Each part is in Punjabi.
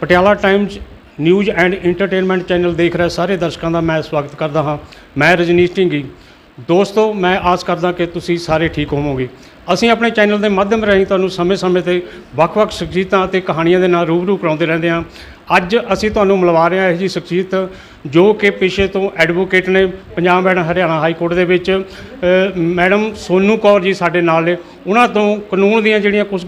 Patiala times news and entertainment channel ਦੇਖ ਰਹੇ ਸਾਰੇ ਦਰਸ਼ਕਾਂ ਦਾ ਮੈਂ ਸਵਾਗਤ ਕਰਦਾ ਹਾਂ। ਮੈਂ ਰਜਨੀਸ਼ ਢਿੰਗੀ। ਦੋਸਤੋ, ਮੈਂ ਆਸ ਕਰਦਾ ਕਿ ਤੁਸੀਂ ਸਾਰੇ ਠੀਕ ਹੋਵੋਗੇ। ਅਸੀਂ ਆਪਣੇ ਚੈਨਲ ਦੇ ਮਾਧਿਅਮ ਰਾਹੀਂ ਤੁਹਾਨੂੰ ਸਮੇਂ-ਸਮੇਂ ਤੇ ਵੱਖ-ਵੱਖ ਸ਼ਖਸੀਅਤਾਂ ਅਤੇ ਕਹਾਣੀਆਂ ਦੇ ਨਾਲ ਰੂਬਰੂ ਕਰਾਉਂਦੇ ਰਹਿੰਦੇ ਹਾਂ। ਅੱਜ ਅਸੀਂ ਤੁਹਾਨੂੰ ਮਿਲਵਾ ਰਹੇ ਹਾਂ ਇਹ ਜੀ ਸ਼ਖਸੀਅਤ ਜੋ ਕਿ ਪੇਸ਼ੇ ਤੋਂ ਐਡਵੋਕੇਟ ਨੇ Punjab and Haryana high court ਦੇ ਵਿੱਚ। ਮੈਡਮ ਸੋਨੂ ਕੌਰ ਜੀ ਸਾਡੇ ਨਾਲ ਨੇ। ਉਹਨਾਂ ਤੋਂ ਕਾਨੂੰਨ ਦੀਆਂ ਜਿਹੜੀਆਂ ਕੁਝ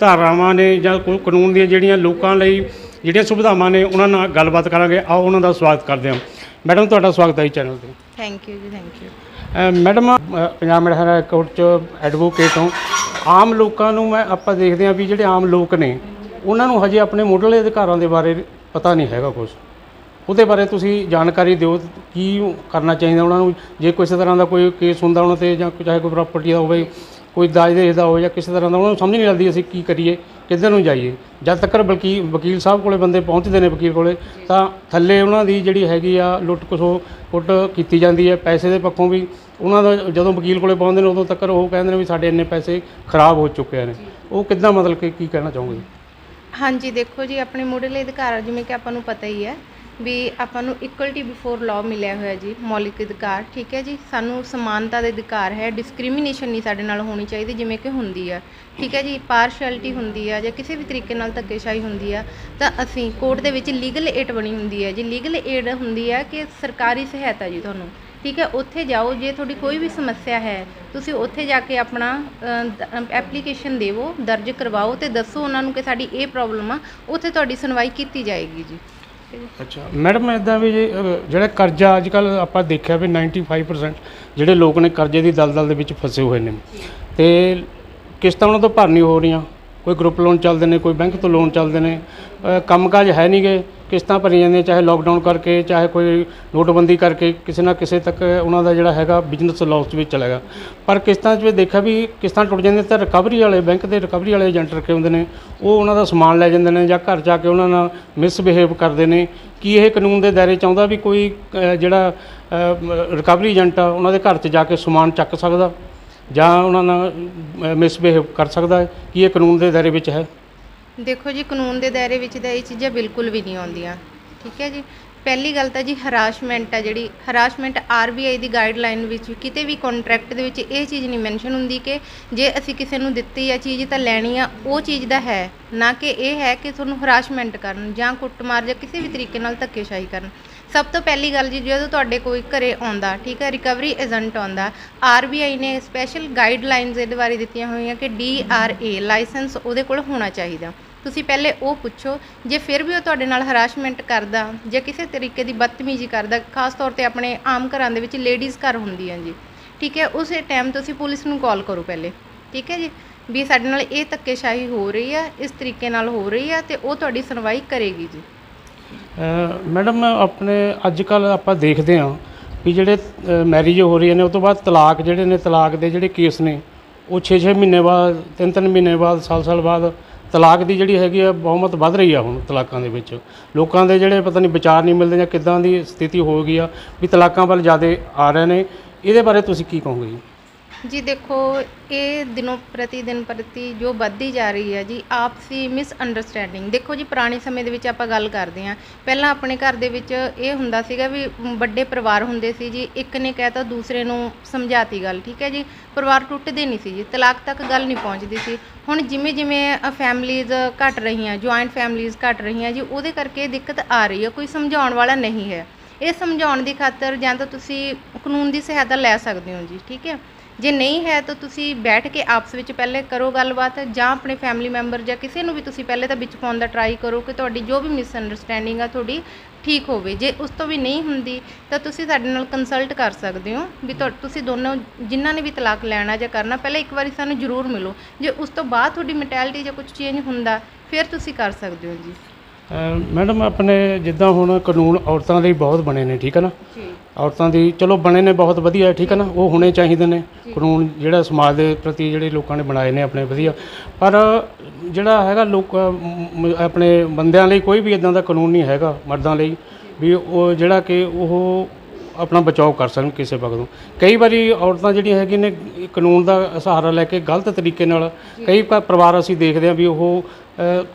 ਧਾਰਾਵਾਂ ਨੇ ਜਾਂ ਕਾਨੂੰਨ ਦੀਆਂ ਜਿਹੜੀਆਂ ਲੋਕਾਂ ਲਈ ਜਿਹੜੀਆਂ ਸੁਵਿਧਾਵਾਂ ਨੇ ਉਹਨਾਂ ਨਾਲ ਗੱਲਬਾਤ ਕਰਾਂਗੇ। ਆਓ ਉਹਨਾਂ ਦਾ ਸਵਾਗਤ ਕਰਦੇ ਹਾਂ। ਮੈਡਮ ਤੁਹਾਡਾ ਸਵਾਗਤ ਹੈ ਜੀ ਚੈਨਲ ਤੇ। ਥੈਂਕ ਯੂ ਜੀ thank you madam Punjab and Haryana court ਚ ਐਡਵੋਕੇਟ ਹਾਂ। ਆਮ ਲੋਕਾਂ ਨੂੰ ਮੈਂ ਆਪਾਂ ਦੇਖਦੇ ਹਾਂ ਵੀ ਜਿਹੜੇ ਆਮ ਲੋਕ ਨੇ ਉਹਨਾਂ ਨੂੰ ਹਜੇ ਆਪਣੇ ਮੁੱਢਲੇ ਅਧਿਕਾਰਾਂ ਦੇ ਬਾਰੇ ਪਤਾ ਨਹੀਂ ਹੈਗਾ ਕੁਝ ਉਹਦੇ ਬਾਰੇ ਤੁਸੀਂ ਜਾਣਕਾਰੀ ਦਿਓ ਕੀ ਕਰਨਾ ਚਾਹੀਦਾ ਉਹਨਾਂ ਨੂੰ। ਜੇ ਕਿਸੇ ਤਰ੍ਹਾਂ ਦਾ ਕੋਈ ਕੇਸ ਹੁੰਦਾ ਉਹਨਾਂ ਤੇ ਜਾਂ ਚਾਹੇ ਕੋਈ ਪ੍ਰਾਪਰਟੀ ਦਾ ਹੋਵੇ ਕੋਈ ਦਾਜ ਦੇਜ ਦਾ ਹੋਵੇ ਜਾਂ ਕਿਸੇ ਤਰ੍ਹਾਂ ਦਾ ਉਹਨਾਂ ਨੂੰ ਸਮਝ ਨਹੀਂ ਲੱਗਦੀ ਅਸੀਂ ਕੀ ਕਰੀਏ ਕਿੱਧਰ ਨੂੰ ਜਾਈਏ। ਜਦ ਤੱਕ ਬਲਕੀ ਵਕੀਲ ਸਾਹਿਬ ਕੋਲੇ ਬੰਦੇ ਪਹੁੰਚਦੇ ਨੇ ਵਕੀਲ ਕੋਲੇ ਤਾਂ ਥੱਲੇ ਉਹਨਾਂ ਦੀ ਜਿਹੜੀ ਹੈਗੀ ਆ ਲੁੱਟ ਖਸੋ ਕੁੱਟ ਕੀਤੀ ਜਾਂਦੀ ਹੈ। ਪੈਸੇ ਦੇ ਪੱਖੋਂ ਵੀ ਉਹਨਾਂ ਦਾ ਜਦੋਂ ਵਕੀਲ ਕੋਲੇ ਪਹੁੰਚਦੇ ਨੇ ਉਦੋਂ ਤੱਕ ਉਹ ਕਹਿੰਦੇ ਨੇ ਵੀ ਸਾਡੇ ਇੰਨੇ ਪੈਸੇ ਖਰਾਬ ਹੋ ਚੁੱਕੇ ਨੇ। ਉਹ ਕਿੱਦਾਂ ਮਤਲਬ ਕਿ ਕੀ ਕਹਿਣਾ ਚਾਹੋਗੇ? ਹਾਂਜੀ, ਦੇਖੋ ਜੀ, ਆਪਣੇ ਮੁੱਢਲੇ ਅਧਿਕਾਰ, ਜਿਵੇਂ ਕਿ ਆਪਾਂ ਨੂੰ ਪਤਾ ਹੀ ਹੈ ਵੀ ਆਪਾਂ ਨੂੰ ਇਕੁਅਲਟੀ ਬਿਫੋਰ ਲਾਅ ਮਿਲਿਆ ਹੋਇਆ ਜੀ, ਮੌਲਿਕ ਅਧਿਕਾਰ, ਠੀਕ ਹੈ ਜੀ? ਸਾਨੂੰ ਸਮਾਨਤਾ ਦੇ ਅਧਿਕਾਰ ਹੈ ਡਿਸਕ੍ਰਿਮੀਨੇਸ਼ਨ ਨਹੀਂ ਸਾਡੇ ਨਾਲ ਹੋਣੀ ਚਾਹੀਦੀ, ਜਿਵੇਂ ਕਿ ਹੁੰਦੀ ਆ, ਠੀਕ ਹੈ ਜੀ? ਪਾਰਸ਼ੈਲਿਟੀ ਹੁੰਦੀ ਆ ਜਾਂ ਕਿਸੇ ਵੀ ਤਰੀਕੇ ਨਾਲ ਧੱਕੇਸ਼ਾਹੀ ਹੁੰਦੀ ਆ, ਤਾਂ ਅਸੀਂ ਕੋਰਟ ਦੇ ਵਿੱਚ ਲੀਗਲ ਏਡ ਬਣੀ ਹੁੰਦੀ ਹੈ ਜੀ। ਲੀਗਲ ਏਡ ਹੁੰਦੀ ਆ ਕਿ ਸਰਕਾਰੀ ਸਹਾਇਤਾ ਜੀ ਤੁਹਾਨੂੰ। ਠੀਕ ਹੈ ਉੱਥੇ ਜਾਓ ਜੇ ਤੁਹਾਡੀ ਕੋਈ ਵੀ ਸਮੱਸਿਆ ਹੈ ਤੁਸੀਂ ਉੱਥੇ ਜਾ ਕੇ ਆਪਣਾ ਐਪਲੀਕੇਸ਼ਨ ਦੇਵੋ ਦਰਜ ਕਰਵਾਓ ਤੇ ਦੱਸੋ ਉਹਨਾਂ ਨੂੰ ਕਿ ਸਾਡੀ ਇਹ ਪ੍ਰੋਬਲਮ ਆ ਉੱਥੇ ਤੁਹਾਡੀ ਸੁਣਵਾਈ ਕੀਤੀ ਜਾਏਗੀ ਜੀ। ਅੱਛਾ ਮੈਡਮ ਇਦਾਂ ਵੀ ਜੇ, ਜਿਹੜਾ ਕਰਜ਼ਾ ਅੱਜ ਕੱਲ ਆਪਾਂ ਦੇਖਿਆ ਵੀ 95% ਜਿਹੜੇ ਲੋਕ ਨੇ ਕਰਜ਼ੇ ਦੀ ਦਲਦਲ ਦੇ ਵਿੱਚ ਫਸੇ ਹੋਏ ਨੇ। ਤੇ ਕਿਸ਼ਤਾਂ ਉਹਨਾਂ ਤੋਂ ਭਰ ਨਹੀਂ ਹੋ ਰਹੀਆਂ ਕੋਈ ਗਰੁੱਪ ਲੋਨ ਚੱਲਦੇ ਨੇ ਕੋਈ ਬੈਂਕ ਤੋਂ ਲੋਨ ਚੱਲਦੇ ਨੇ ਅਹ, ਕੰਮਕਾਜ ਹੈ ਨਹੀਂਗੇ ਕਿਸ਼ਤਾਂ ਭਰੀਆਂ ਜਾਂਦੀਆਂ, ਚਾਹੇ ਲੋਕਡਾਊਨ ਕਰਕੇ, ਚਾਹੇ ਕੋਈ ਨੋਟਬੰਦੀ ਕਰਕੇ, ਕਿਸੇ ਨਾ ਕਿਸੇ ਤੱਕ ਉਹਨਾਂ ਦਾ ਜਿਹੜਾ ਹੈਗਾ ਬਿਜ਼ਨਸ ਲਾਸ ਵਿੱਚ ਚਲਾ ਗਿਆ। ਪਰ ਕਿਸ਼ਤਾਂ 'ਚ ਵੀ ਦੇਖਿਆ ਵੀ ਕਿਸ਼ਤਾਂ ਟੁੱਟ ਜਾਂਦੀਆਂ ਤਾਂ ਰਿਕਵਰੀ ਵਾਲੇ ਬੈਂਕ ਦੇ ਰਿਕਵਰੀ ਵਾਲੇ ਏਜੰਟ ਰੱਖੇ ਹੁੰਦੇ ਨੇ। ਉਹ ਉਹਨਾਂ ਦਾ ਸਮਾਨ ਲੈ ਜਾਂਦੇ ਨੇ ਜਾਂ ਘਰ ਜਾ ਕੇ ਉਹਨਾਂ ਨਾਲ ਮਿਸਬਿਹੇਵ ਕਰਦੇ ਨੇ। ਕੀ ਇਹ ਕਾਨੂੰਨ ਦੇ ਦਾਇਰੇ 'ਚ ਆਉਂਦਾ ਵੀ ਕੋਈ ਜਿਹੜਾ ਰਿਕਵਰੀ ਏਜੰਟ ਆ, ਉਹਨਾਂ ਦੇ ਘਰ 'ਚ ਜਾ ਕੇ ਸਮਾਨ ਚੱਕ ਸਕਦਾ ਜਾਂ ਉਹਨਾਂ ਨਾਲ ਮਿਸਬਿਹੇਵ ਕਰ ਸਕਦਾ? ਹੈ ਕੀ ਇਹ ਕਾਨੂੰਨ ਦੇ ਦਾਇਰੇ ਵਿੱਚ ਹੈ? ਦੇਖੋ ਜੀ, ਕਾਨੂੰਨ ਦੇ ਦਾਇਰੇ ਵਿੱਚ ਤਾਂ ਇਹ ਚੀਜ਼ਾਂ ਬਿਲਕੁਲ ਵੀ ਨਹੀਂ ਆਉਂਦੀਆਂ। ਠੀਕ ਹੈ ਜੀ? ਪਹਿਲੀ ਗੱਲ ਤਾਂ ਜੀ ਹਰਾਸਮੈਂਟ ਆ ਜਿਹੜੀ ਹਰਾਸਮੈਂਟ ਆਰਬੀਆਈ ਦੀ ਗਾਈਡਲਾਈਨ ਵਿੱਚ ਕਿਤੇ ਵੀ ਕੰਟਰੈਕਟ ਦੇ ਵਿੱਚ ਇਹ ਚੀਜ਼ ਨਹੀਂ ਮੈਂਸ਼ਨ ਹੁੰਦੀ ਕਿ ਜੇ ਅਸੀਂ ਕਿਸੇ ਨੂੰ ਦਿੱਤੀ ਆ ਚੀਜ਼ ਤਾਂ ਲੈਣੀ ਆ, ਉਹ ਚੀਜ਼ ਦਾ ਹੈ। ਨਾ ਕਿ ਇਹ ਹੈ ਕਿ ਤੁਹਾਨੂੰ ਹਰਾਸਮੈਂਟ ਕਰਨ ਜਾਂ ਕੁੱਟਮਾਰ ਜਾਂ ਕਿਸੇ ਵੀ ਤਰੀਕੇ ਨਾਲ ਧੱਕੇਸ਼ਾਹੀ ਕਰਨ। ਸਭ ਤੋਂ ਪਹਿਲੀ ਗੱਲ ਜੀ, ਜਦੋਂ ਤੁਹਾਡੇ ਕੋਈ ਘਰੇ ਆਉਂਦਾ, ਠੀਕ ਹੈ ਰਿਕਵਰੀ ਏਜੰਟ ਆਉਂਦਾ ਆਰਬੀਆਈ ਨੇ ਸਪੈਸ਼ਲ ਗਾਈਡਲਾਈਨਸ ਇਹਦੇ ਬਾਰੇ ਦਿੱਤੀਆਂ ਹੋਈਆਂ ਕਿ ਡੀਆਰਏ ਲਾਇਸੈਂਸ ਉਹਦੇ ਕੋਲ ਹੋਣਾ ਚਾਹੀਦਾ। ਤੁਸੀਂ ਪਹਿਲੇ ਉਹ ਪੁੱਛੋ, ਜੇ ਫਿਰ ਵੀ ਉਹ ਤੁਹਾਡੇ ਨਾਲ ਹਰਾਸਮੈਂਟ ਕਰਦਾ, ਜਾਂ ਕਿਸੇ ਤਰੀਕੇ ਦੀ ਬਦਤਮੀਜ਼ੀ ਕਰਦਾ, ਖਾਸ ਤੌਰ ਤੇ ਆਪਣੇ ਆਮ ਘਰਾਂ ਦੇ ਵਿੱਚ ਲੇਡੀਜ਼ ਘਰ ਹੁੰਦੀਆਂ ਜੀ, ਠੀਕ ਹੈ, ਉਸੇ ਟਾਈਮ ਤੁਸੀਂ ਪੁਲਿਸ ਨੂੰ ਕਾਲ ਕਰੋ ਪਹਿਲੇ, ਠੀਕ ਹੈ ਜੀ, ਵੀ ਸਾਡੇ ਨਾਲ ਇਹ ਧੱਕੇਸ਼ਾਹੀ ਹੋ ਰਹੀ ਆ ਇਸ ਤਰੀਕੇ ਨਾਲ ਹੋ ਰਹੀ ਆ ਤੇ ਉਹ ਤੁਹਾਡੀ ਸੁਣਵਾਈ ਕਰੇਗੀ ਜੀ। ਮੈਡਮ, ਆਪਣੇ ਅੱਜ ਕੱਲ ਆਪਾਂ ਦੇਖਦੇ ਹਾਂ ਵੀ ਜਿਹੜੇ ਮੈਰਿਜ ਹੋ ਰਹੀਆਂ ਨੇ ਉਸ ਤੋਂ ਬਾਅਦ ਤਲਾਕ ਜਿਹੜੇ ਨੇ, ਤਲਾਕ ਦੇ ਜਿਹੜੇ ਕੇਸ ਨੇ, ਉਹ 6-6 ਮਹੀਨੇ ਬਾਅਦ 3-3 ਮਹੀਨੇ ਬਾਅਦ, ਸਾਲ-ਸਾਲ ਬਾਅਦ ਤਲਾਕ ਦੀ ਜਿਹੜੀ ਹੈਗੀ ਆ, ਬਹੁਮਤ ਵੱਧ ਰਹੀ ਆ ਹੁਣ ਤਲਾਕਾਂ ਦੇ ਵਿੱਚ। ਲੋਕਾਂ ਦੇ ਜਿਹੜੇ ਪਤਾ ਨਹੀਂ ਵਿਚਾਰ ਨਹੀਂ ਮਿਲਦੇ ਜਾਂ ਕਿੱਦਾਂ ਦੀ ਸਥਿਤੀ ਹੋ ਗਈ ਆ, ਵੀ ਤਲਾਕਾਂ ਵੱਲ ਜ਼ਿਆਦਾ ਆ ਰਹੇ ਨੇ। ਇਹਦੇ ਬਾਰੇ ਤੁਸੀਂ ਕੀ ਕਹੋਗੇ ਜੀ? ਜੀ ਦੇਖੋ, ਇਹ ਦਿਨੋਂ ਪ੍ਰਤੀ ਦਿਨ ਪ੍ਰਤੀ ਜੋ ਵੱਧਦੀ ਜਾ ਰਹੀ ਹੈ ਜੀ, ਆਪਸੀ ਮਿਸਅੰਡਰਸਟੈਂਡਿੰਗ ਦੇਖੋ ਜੀ, ਪੁਰਾਣੇ ਸਮੇਂ ਦੇ ਵਿੱਚ ਆਪਾਂ ਗੱਲ ਕਰਦੇ ਹਾਂ। ਪਹਿਲਾਂ ਆਪਣੇ ਘਰ ਦੇ ਵਿੱਚ ਇਹ ਹੁੰਦਾ ਸੀਗਾ ਵੀ ਵੱਡੇ ਪਰਿਵਾਰ ਹੁੰਦੇ ਸੀ ਜੀ, ਇੱਕ ਨੇ ਕਹਿਤਾ ਦੂਸਰੇ ਨੂੰ ਸਮਝਾਤੀ ਗੱਲ, ਠੀਕ ਹੈ ਜੀ? ਪਰਿਵਾਰ ਟੁੱਟਦੇ ਨਹੀਂ ਸੀ ਜੀ, ਤਲਾਕ ਤੱਕ ਗੱਲ ਨਹੀਂ ਪਹੁੰਚਦੀ ਸੀ। ਹੁਣ ਜਿਵੇਂ ਜਿਵੇਂ ਫੈਮਲੀਜ਼ ਘਟ ਰਹੀਆਂ ਜੁਆਇੰਟ ਫੈਮਲੀਜ਼ ਘਟ ਰਹੀਆਂ ਜੀ, ਉਹਦੇ ਕਰਕੇ ਦਿੱਕਤ ਆ ਰਹੀ ਹੈ, ਕੋਈ ਸਮਝਾਉਣ ਵਾਲਾ ਨਹੀਂ ਹੈ। ਇਹ ਸਮਝਾਉਣ ਦੀ ਖਾਤਰ ਜਾਂ ਤਾਂ ਤੁਸੀਂ ਕਾਨੂੰਨ ਦੀ ਸਹਾਇਤਾ ਲੈ ਸਕਦੇ ਹੋ ਜੀ, ਠੀਕ ਹੈ? ਜੇ ਨਹੀਂ ਹੈ ਤਾਂ ਤੁਸੀਂ ਬੈਠ ਕੇ ਆਪਸ ਵਿੱਚ ਪਹਿਲੇ ਕਰੋ ਗੱਲਬਾਤ ਜਾਂ ਆਪਣੇ ਫੈਮਿਲੀ ਮੈਂਬਰ ਜਾਂ ਕਿਸੇ ਨੂੰ ਵੀ ਤੁਸੀਂ ਪਹਿਲੇ ਤਾਂ ਵਿੱਚ ਪਾਉਣ ਦਾ ਟਰਾਈ ਕਰੋ ਕਿ ਤੁਹਾਡੀ ਜੋ ਵੀ ਮਿਸਅੰਡਰਸਟੈਂਡਿੰਗ ਆ ਤੁਹਾਡੀ ਠੀਕ ਹੋਵੇ। ਜੇ ਉਸ ਤੋਂ ਵੀ ਨਹੀਂ ਹੁੰਦੀ ਤਾਂ ਤੁਸੀਂ ਸਾਡੇ ਨਾਲ ਕੰਸਲਟ ਕਰ ਸਕਦੇ ਹੋ ਵੀ ਤੁਸੀਂ ਦੋਨੋਂ ਜਿਨ੍ਹਾਂ ਨੇ ਵੀ ਤਲਾਕ ਲੈਣਾ ਜਾਂ ਕਰਨਾ, ਪਹਿਲਾਂ ਇੱਕ ਵਾਰੀ ਸਾਨੂੰ ਜ਼ਰੂਰ ਮਿਲੋ। ਜੇ ਉਸ ਤੋਂ ਬਾਅਦ ਤੁਹਾਡੀ ਮੈਂਟੈਲਿਟੀ ਜਾਂ ਕੁਝ ਚੇਂਜ ਹੁੰਦਾ, ਫਿਰ ਤੁਸੀਂ ਕਰ ਸਕਦੇ ਹੋ ਜੀ। ਮੈਡਮ ਆਪਣੇ ਜਿੱਦਾਂ ਹੁਣ ਕਾਨੂੰਨ ਔਰਤਾਂ ਲਈ ਬਹੁਤ ਬਣੇ ਨੇ ਠੀਕ ਹੈ ਨਾ? ਔਰਤਾਂ ਦੀ ਚਲੋ ਬਣੇ ਨੇ ਬਹੁਤ ਵਧੀਆ ਠੀਕ ਹੈ ਨਾ? ਉਹ ਹੋਣੇ ਚਾਹੀਦੇ ਨੇ। ਕਾਨੂੰਨ ਜਿਹੜਾ ਸਮਾਜ ਦੇ ਪ੍ਰਤੀ ਜਿਹੜੇ ਲੋਕਾਂ ਨੇ ਬਣਾਏ ਨੇ ਆਪਣੇ ਵਧੀਆ। ਪਰ ਜਿਹੜਾ ਹੈਗਾ ਲੋਕ ਮ- ਆਪਣੇ ਬੰਦਿਆਂ ਲਈ ਕੋਈ ਵੀ ਇਦਾਂ ਦਾ ਕਾਨੂੰਨ ਨਹੀਂ ਹੈਗਾ ਮਰਦਾਂ ਲਈ। ਵੀ ਉਹ ਜਿਹੜਾ ਕਿ ਉਹ ਆਪਣਾ ਬਚਾਓ ਕਰ ਸਕਣ ਕਿਸੇ ਵਕਤ ਤੋਂ ਕਈ ਵਾਰੀ ਔਰਤਾਂ ਜਿਹੜੀਆਂ ਹੈਗੀਆਂ ਨੇ ਕਾਨੂੰਨ ਦਾ ਸਹਾਰਾ ਲੈ ਕੇ ਗਲਤ ਤਰੀਕੇ ਨਾਲ ਕਈ ਪ- ਪਰਿਵਾਰ ਅਸੀਂ ਦੇਖਦੇ ਹਾਂ ਵੀ ਉਹ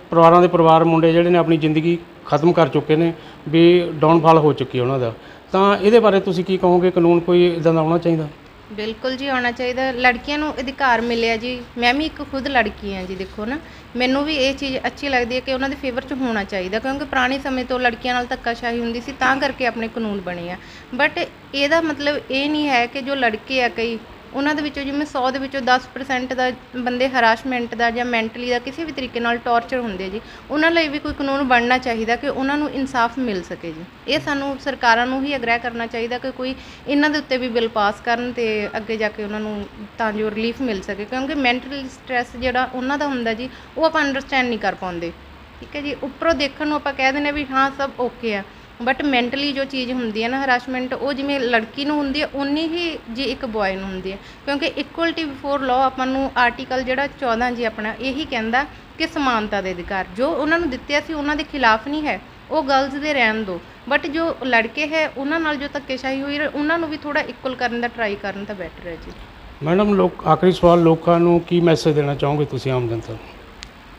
ਪਰਿਵਾਰਾਂ ਦੇ ਪਰਿਵਾਰ ਮੁੰਡੇ ਜਿਹੜੇ ਨੇ ਆਪਣੀ ਜ਼ਿੰਦਗੀ ਖਤਮ ਕਰ ਚੁੱਕੇ ਨੇ ਵੀ ਡਾਊਨਫਾਲ ਹੋ ਚੁੱਕੀ ਹੈ ਉਹਨਾਂ ਦਾ। ਤਾਂ ਇਹਦੇ ਬਾਰੇ ਤੁਸੀਂ ਕੀ ਕਹੋਗੇ? ਕਾਨੂੰਨ ਕੋਈ ਇਦਾਂ ਦਾ ਆਉਣਾ ਚਾਹੀਦਾ? ਬਿਲਕੁਲ ਜੀ, ਆਉਣਾ ਚਾਹੀਦਾ। ਲੜਕੀਆਂ ਨੂੰ ਅਧਿਕਾਰ ਮਿਲਿਆ ਜੀ। ਮੈਂ ਵੀ ਇੱਕ ਖੁਦ ਲੜਕੀ ਹਾਂ ਜੀ, ਦੇਖੋ ਨਾ। ਮੈਨੂੰ ਵੀ ਇਹ ਚੀਜ਼ ਅੱਛੀ ਲੱਗਦੀ ਹੈ ਕਿ ਉਹਨਾਂ ਦੇ ਫੇਵਰ 'ਚ ਹੋਣਾ ਚਾਹੀਦਾ, ਕਿਉਂਕਿ ਪੁਰਾਣੇ ਸਮੇਂ ਤੋਂ ਲੜਕੀਆਂ ਨਾਲ ਧੱਕਾਸ਼ਾਹੀ ਹੁੰਦੀ ਸੀ, ਤਾਂ ਕਰਕੇ ਆਪਣੇ ਕਾਨੂੰਨ ਬਣੇ ਆ। ਬਟ ਇਹਦਾ ਮਤਲਬ ਇਹ ਨਹੀਂ ਹੈ ਕਿ ਜੋ ਲੜਕੇ ਆ ਕਈ ਉਹਨਾਂ ਦੇ ਵਿੱਚੋਂ ਜਿਵੇਂ 100 ਦੇ ਵਿੱਚੋਂ 10% ਦਾ ਬੰਦੇ ਹਰਾਸਮੈਂਟ ਦਾ ਜਾਂ ਮੈਂਟਲੀ ਦਾ ਕਿਸੇ ਵੀ ਤਰੀਕੇ ਨਾਲ ਟੌਰਚਰ ਹੁੰਦੇ ਜੀ, ਉਹਨਾਂ ਲਈ ਵੀ ਕੋਈ ਕਾਨੂੰਨ ਬਣਨਾ ਚਾਹੀਦਾ ਕਿ ਉਹਨਾਂ ਨੂੰ ਇਨਸਾਫ ਮਿਲ ਸਕੇ ਜੀ। ਇਹ ਸਾਨੂੰ ਸਰਕਾਰਾਂ ਨੂੰ ਹੀ ਅਗ੍ਰਹਿ ਕਰਨਾ ਚਾਹੀਦਾ ਕਿ ਕੋਈ ਇਹਨਾਂ ਦੇ ਉੱਤੇ ਵੀ ਬਿੱਲ ਪਾਸ ਕਰਨ ਤੇ ਅੱਗੇ ਜਾ ਕੇ ਉਹਨਾਂ ਨੂੰ ਤਾਂ ਜੋ ਰਿਲੀਫ ਮਿਲ ਸਕੇ, ਕਿਉਂਕਿ ਮੈਂਟਲ ਸਟ੍ਰੈਸ ਜਿਹੜਾ ਉਹਨਾਂ ਦਾ ਹੁੰਦਾ ਜੀ, ਉਹ ਆਪਾਂ ਅੰਡਰਸਟੈਂਡ ਨਹੀਂ ਕਰ ਪਾਉਂਦੇ। ਠੀਕ ਹੈ ਜੀ? ਉੱਪਰੋਂ ਦੇਖਣ ਨੂੰ ਆਪਾਂ ਕਹਿ ਦਿੰਦੇ ਹਾਂ ਵੀ ਹਾਂ, ਸਭ ਓਕੇ ਆ। ਬਟ ਮੈਂਟਲੀ ਜੋ ਚੀਜ਼ ਹੁੰਦੀ ਹੈ ਨਾ ਹਰਾਸਮੈਂਟ ਉਹ ਜਿਵੇਂ ਲੜਕੀ ਨੂੰ ਹੁੰਦੀ ਹੈ ਉਨੀ ਹੀ ਜੀ ਇੱਕ ਬॉय ਨੂੰ ਹੁੰਦੀ ਹੈ। ਕਿਉਂਕਿ ਇਕੁਅਲਟੀ ਬਿਫੋਰ ਲਾਅ ਆਪਾਂ ਨੂੰ ਆਰਟੀਕਲ ਜਿਹੜਾ 14 ਜੀ ਆਪਣਾ ਇਹੀ ਕਹਿੰਦਾ ਕਿ ਸਮਾਨਤਾ ਦੇ ਅਧਿਕਾਰ। ਜੋ ਉਹਨਾਂ ਨੂੰ ਦਿੱਤੇ ਸੀ ਉਹਨਾਂ ਦੇ ਖਿਲਾਫ ਨਹੀਂ ਹੈ ਉਹ ਗਰਲਸ ਦੇ ਰਹਿਣ ਦਿਓ ਬਟ ਜੋ ਲੜਕੇ ਹੈ ਉਹਨਾਂ ਨਾਲ ਜੋ ਧੱਕੇਸ਼ਾਹੀ ਹੋਈ ਉਹਨਾਂ ਨੂੰ ਵੀ ਥੋੜਾ ਇਕੁਅਲ ਕਰਨ ਦਾ ਟਰਾਈ ਕਰਨ ਤਾਂ ਬੈਟਰ ਹੈ ਜੀ। ਮੈਡਮ ਲੋਕ ਆਖਰੀ ਸਵਾਲ ਲੋਕਾਂ ਨੂੰ ਕੀ ਮੈਸੇਜ ਦੇਣਾ ਚਾਹੋਗੇ ਤੁਸੀਂ ਆਮ ਜਨਤਾ ਨੂੰ?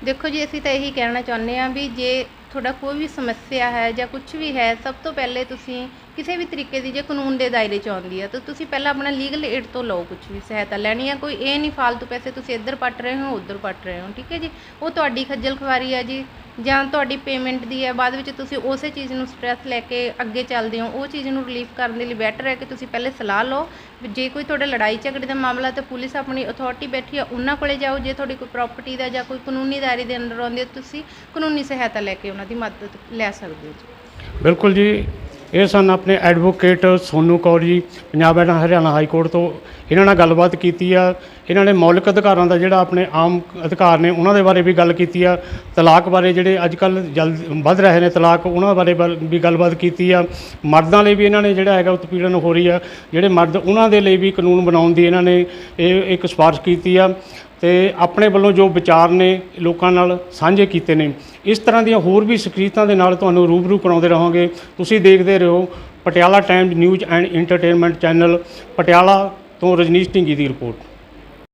ਦੇਖੋ ਜੀ ਅਸੀਂ ਤਾਂ ਇਹੀ ਕਹਿਣਾ ਚਾਹੁੰਦੇ ਹਾਂ ਵੀ ਜੇ ਤੁਹਾਡਾ ਕੋਈ ਵੀ ਸਮੱਸਿਆ ਹੈ ਜਾਂ ਕੁਝ ਵੀ ਹੈ, ਸਭ ਤੋਂ ਪਹਿਲੇ ਤੁਸੀਂ ਕਿਸੇ ਵੀ ਤਰੀਕੇ ਦੀ ਜੇ ਕਾਨੂੰਨ ਦੇ ਦਾਇਰੇ 'ਚ ਆਉਂਦੀ ਹੈ ਤਾਂ ਤੁਸੀਂ ਪਹਿਲਾਂ ਆਪਣਾ ਲੀਗਲ ਏਡ ਤੋਂ ਲਓ ਕੁਝ ਵੀ ਸਹਾਇਤਾ ਲੈਣੀ ਹੈ ਕੋਈ ਇਹ ਨਹੀਂ ਫालतू ਪੈਸੇ ਤੁਸੀਂ ਇੱਧਰ ਪੱਟ ਰਹੇ ਹੋ, ਉੱਧਰ ਪੱਟ ਰਹੇ ਹੋ, ਠੀਕ ਹੈ ਜੀ? ਉਹ ਤੁਹਾਡੀ ਖੱਜਲ ਖਵਾਰੀ ਹੈ ਜੀ। ਜਾਂ ਤੁਹਾਡੀ ਪੇਮੈਂਟ ਦੀ ਹੈ, ਬਾਅਦ ਵਿੱਚ ਤੁਸੀਂ ਉਸੇ ਚੀਜ਼ ਨੂੰ ਸਟ੍ਰੈਸ ਲੈ ਕੇ ਅੱਗੇ ਚੱਲਦੇ ਹੋ, ਉਹ ਚੀਜ਼ ਨੂੰ ਰਿਲੀਫ ਕਰਨ ਦੇ ਲਈ ਬੈਟਰ ਹੈ ਕਿ ਤੁਸੀਂ ਪਹਿਲੇ ਸਲਾਹ ਲਓ, ਵੀ ਜੇ ਕੋਈ ਤੁਹਾਡੇ ਲੜਾਈ ਝਗੜੇ ਦਾ ਮਾਮਲਾ ਤਾਂ ਪੁਲਿਸ ਆਪਣੀ ਅਥਾਰਟੀ ਬੈਠੀ ਆ ਉਹਨਾਂ ਕੋਲੇ ਜਾਓ, ਜੇ ਤੁਹਾਡੀ ਕੋਈ ਪ੍ਰਾਪਰਟੀ ਦਾ ਜਾਂ ਕੋਈ ਕਾਨੂੰਨੀ ਦਾਇਰੇ ਦੇ ਅੰਦਰ ਆਉਂਦੀ ਹੈ, ਤੁਸੀਂ ਕਾਨੂੰਨੀ ਸਹਾਇਤਾ ਲੈ ਕੇ ਉਹਨਾਂ ਦੀ ਮਦਦ ਲੈ ਸਕਦੇ ਹੋ ਜੀ। ਬਿਲਕੁਲ ਜੀ ਇਹ ਸਨ ਆਪਣੇ advocate Sonu Kaur ji, Punjab and Haryana high court ਤੋਂ। ਇਹਨਾਂ ਨਾਲ ਗੱਲਬਾਤ ਕੀਤੀ ਆ। ਇਹਨਾਂ ਨੇ ਮੌਲਿਕ ਅਧਿਕਾਰਾਂ ਦਾ ਜਿਹੜਾ ਆਪਣੇ ਆਮ ਅਧਿਕਾਰ ਨੇ, ਉਹਨਾਂ ਦੇ ਬਾਰੇ ਵੀ ਗੱਲ ਕੀਤੀ ਆ। ਤਲਾਕ ਬਾਰੇ ਜਿਹੜੇ ਅੱਜ ਕੱਲ ਜਲਦ ਵੱਧ ਰਹੇ ਨੇ ਤਲਾਕ, ਉਹਨਾਂ ਬਾਰੇ ਬਲ- ਵੀ ਗੱਲਬਾਤ ਕੀਤੀ ਆ। ਮਰਦਾਂ ਲਈ ਵੀ ਇਹਨਾਂ ਨੇ ਜਿਹੜਾ ਹੈਗਾ ਉਤਪੀੜਨ ਹੋ ਰਹੀ ਆ। ਜਿਹੜੇ ਮਰਦ, ਉਹਨਾਂ ਦੇ ਲਈ ਵੀ ਕਾਨੂੰਨ ਬਣਾਉਣ ਦੀ ਇਹਨਾਂ ਨੇ ਇਹ ਇੱਕ ਸਿਫਾਰਿਸ਼ ਕੀਤੀ ਆ। ਤੇ ਆਪਣੇ ਵੱਲੋਂ ਜੋ ਵਿਚਾਰ ਨੇ ਲੋਕਾਂ ਨਾਲ ਸਾਂਝੇ ਕੀਤੇ ਨੇ। ਇਸ ਤਰ੍ਹਾਂ ਦੀਆਂ ਹੋਰ ਵੀ ਸਕਰੀਤਾਂ ਦੇ ਨਾਲ ਤੁਹਾਨੂੰ ਰੂਬਰੂ ਕਰਾਉਂਦੇ ਰਹਾਂਗੇ। ਤੁਸੀਂ ਦੇਖਦੇ ਰਹੋ Patiala time news and entertainment channel Patiala ਤੋਂ ਰਜਨੀਸ਼ ਢਿੰਗੀ ਦੀ ਰਿਪੋਰਟ।